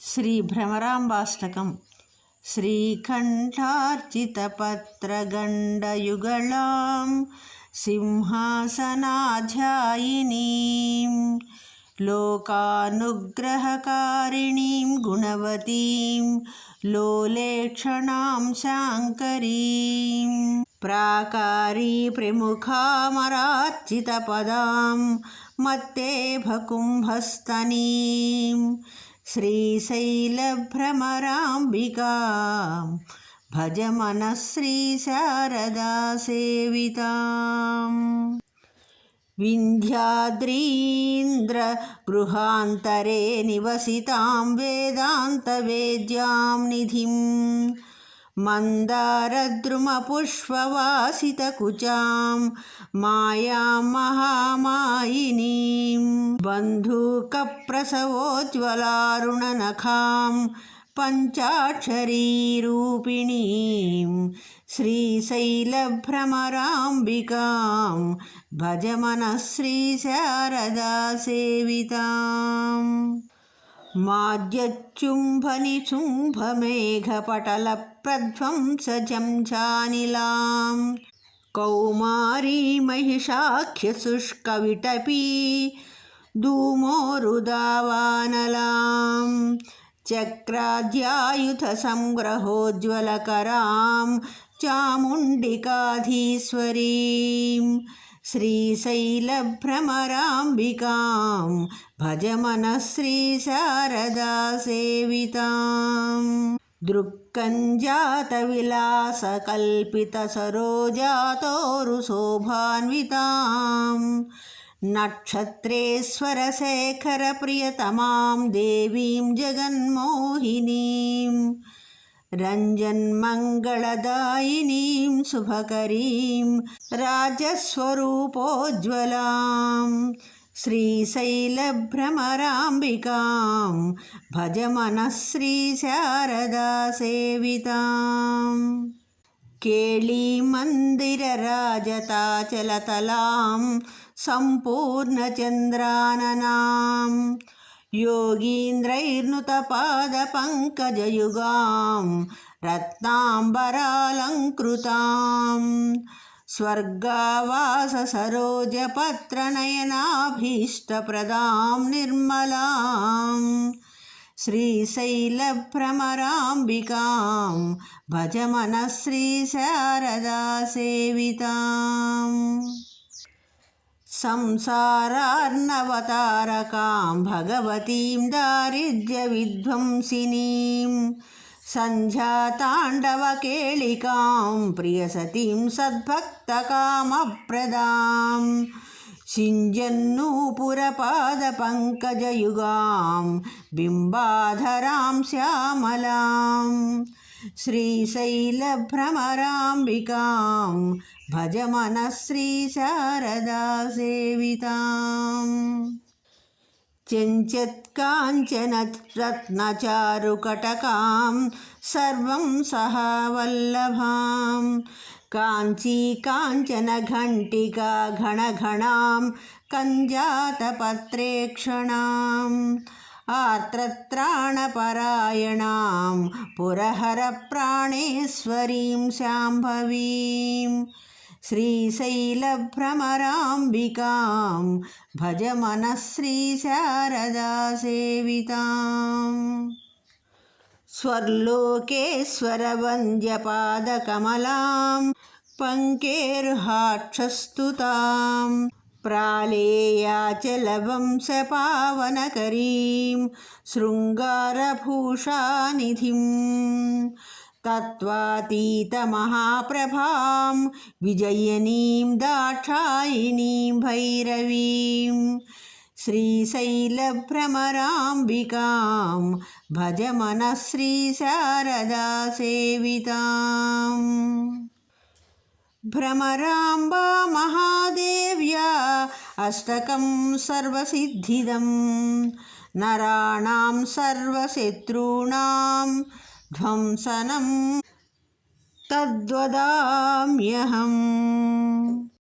శ్రీ భ్రమరాంబాష్టకం శ్రీకంఠార్చితపత్రగండయుగళాం సింహాసనాధ్యాయినీం లోకానుగ్రహకారిణీం గుణవతీం లోలేక్షణాం శాంకరీం ప్రాకారీ ప్రముఖామరార్చితపదాం మత్తే భకుంభస్తనీం श्रीशैलभ्रमराम्बिका भज मनः श्रीशारदासेविताम् विन्ध्याद्रीन्द्रगृहान्तरे निवसितां वेदान्तवेद्यां निधिं मन्दारद्रुमपुष्पवासितकुचां मायां महामायिनीम् बन्धूकप्रसवोज्ज्वलारुणनखां पञ्चाक्षरीरूपिणीं श्रीशैलभ्रमराम्बिकां भज मनः श्रीशारदा सेविताम् माद्यच्चुम्भनिशुम्भमेघपटलप्रध्वंसजं कौमारी महिषाख्यशुष्कविटपी धूमोरुदावानलां चक्राद्यायुधसंग्रहोज्ज्वलकरां चामुण्डिकाधीश्वरीं श्रीशैलभ्रमराम्बिकां भज मनः श्रीशारदा सेविताम् दृक्कञ्जातविलासकल्पितसरोजातोरुशोभान्वितां नक्षत्रेश्वरशेखरप्रियतमां देवीं जगन्मोहिनीं रञ्जन्मङ्गलदायिनीं शुभकरीं राजस्वरूपोज्ज्वलां श्रीशैलभ्रमराम्बिकां भज मनः श्रीशारदा केळीमन्दिरराजताचलतलां सम्पूर्णचन्द्राननां योगीन्द्रैर्नुतपादपङ्कजयुगां रत्नाम्बरालङ्कृतां स्वर्गावाससरोजपत्रनयनाभीष्टप्रदां निर्मलां श्रीशैलभ्रमराम्बिकां भज मनः श्रीशारदा सेविताम् संसारार्णवतारकां भगवतीं दारिद्र्यविध्वंसिनीं सन्ध्याताण्डवकेलिकां प्रियसतीं सद्भक्तकामप्रदां सिञ्जन्नूपुरपादपङ्कजयुगां बिम्बाधरां श्यामलां श्रीशैलभ्रमराम्बिकां भज मनः श्रीशारदा सेविताम् चञ्चत्काञ्चनरत्नचारुकटकां सर्वं सह वल्लभां काञ्ची काञ्चनघण्टिका घणघणां कञ्जातपत्रेक्षणाम् आर्त्रत्राणपरायणां पुरहरप्राणेश्वरीं शाम्भवीं श्रीशैलभ्रमराम्बिकां भज मनः श्रीशारदा सेविताम् स्वर्लोकेश्वरवन्द्यपादकमलां पङ्केर्हाक्षस्तुतां प्रालेयाचलवंशपावनकरीं शृङ्गारभूषानिधिं तत्त्वातीतमहाप्रभां विजयनीं दाक्षायिणीं भैरवीं श्रीशैलभ्रमराम्बिकां भज मनः श्रीशारदा सेविताम् भ्रमराम्बा महादेव्या అష్టకం సర్వసిద్ధిదం నరాణం సర్వశత్రూణాం ధ్వంసనం తద్వదామ్యహం